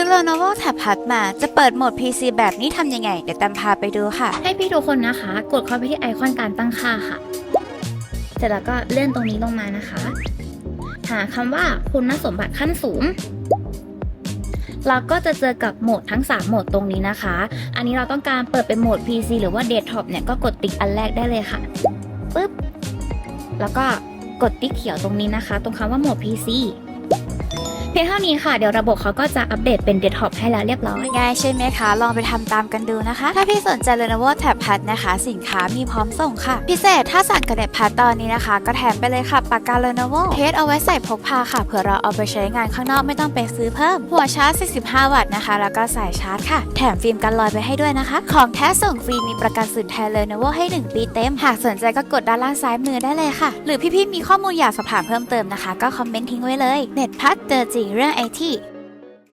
ซื้อ Lenovo Tablet มาจะเปิดโหมด PC แบบนี้ทำยังไง เดี๋ยวแตมพาไปดูค่ะ ให้พี่ทุกคนนะคะ กดเข้าไปที่ไอคอนการตั้งค่าค่ะ เสร็จแล้วก็เลื่อนตรงนี้ลงมานะคะ หาคำว่าคุณสมบัติขั้นสูง เราก็จะเจอกับโหมดทั้ง 3 โหมดตรงนี้นะคะ อันนี้เราต้องการเปิดเป็นโหมด PC หรือว่า Desktop เนี่ยก็กดติ๊กอันแรกได้เลยค่ะปึ๊บแล้วก็กดติ๊กเขียวตรงนี้นะคะ ตรงคำว่าโหมด PC เพียงเท่านี้ค่ะ เดี๋ยวระบบเขาก็จะอัปเดตเป็น Desktop ให้แล้วเรียบร้อย ง่ายใช่ไหมคะ ลองไปทำตามกันดูนะคะ ถ้าพี่สนใจ Lenovo Tablet นะคะ สินค้ามีพร้อมส่งค่ะ พิเศษถ้าสั่งกระเด็ดพัดตอนนี้นะคะ ก็แถมไปเลยค่ะ ปากกา Lenovo เคสเอาไว้ใส่พกพาค่ะ เผื่อเราเอาไปใช้งานข้างนอกไม่ต้องไปซื้อเพิ่ม หัวชาร์จ 45 วัตต์นะคะ แล้วก็สายชาร์จค่ะ แถมฟิล์มกันรอยไปให้ด้วยนะคะ ของแท้ส่งฟรีมีประกันสุดแทน Lenovo ให้ 1 ปีเต็ม หากสนใจก็กดด้านล่างซ้ายมือได้เลยค่ะ หรือพี่ๆมีข้อมูลอยากสอบถามเพิ่มเติมนะคะ ก็คอมเมนต์ทิ้งไว้เลยเน็ตพัดเจอจริเรื่องไอที